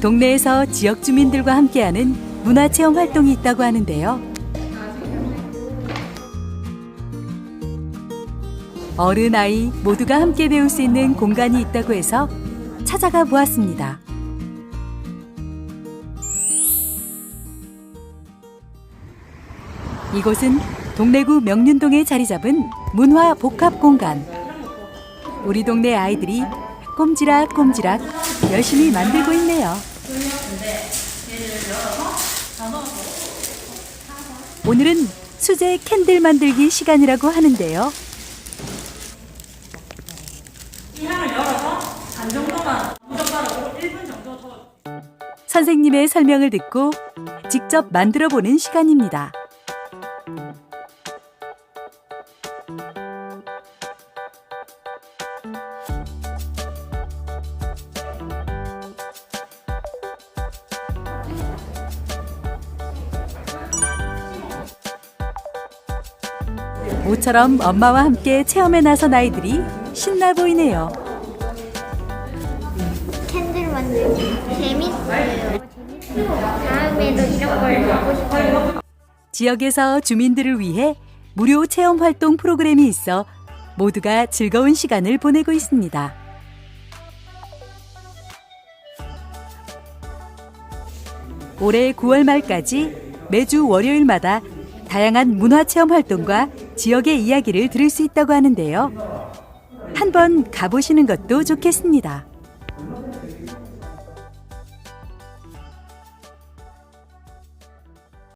동네에서 지역 주민들과 함께하는 문화체험 활동이 있다고 하는데요. 어른 아이 모두가 함께 배울 수 있는 공간이 있다고 해서 찾아가 보았습니다. 이곳은 동래구 명륜동에 자리 잡은 문화 복합 공간. 우리 동네 아이들이 꼼지락 꼼지락 열심히 만들고 있네요. 오늘은 수제 캔들 만들기 시간이라고 하는데요. 이 향을 열어서 반 정도만 무젓가락으로 1분 정도 더 선생님의 설명을 듣고 직접 만들어 보는 시간입니다. 모처럼 엄마와 함께 체험에 나선 아이들이 신나 보이네요. 캔들 만들기 재밌어요. 다음에도 이런 걸 하고 싶어요. 지역에서 주민들을 위해 무료 체험 활동 프로그램이 있어 모두가 즐거운 시간을 보내고 있습니다. 올해 9월 말까지 매주 월요일마다 다양한 문화 체험 활동과 지역의 이야기를 들을 수 있다고 하는데요. 한번 가보시는 것도 좋겠습니다.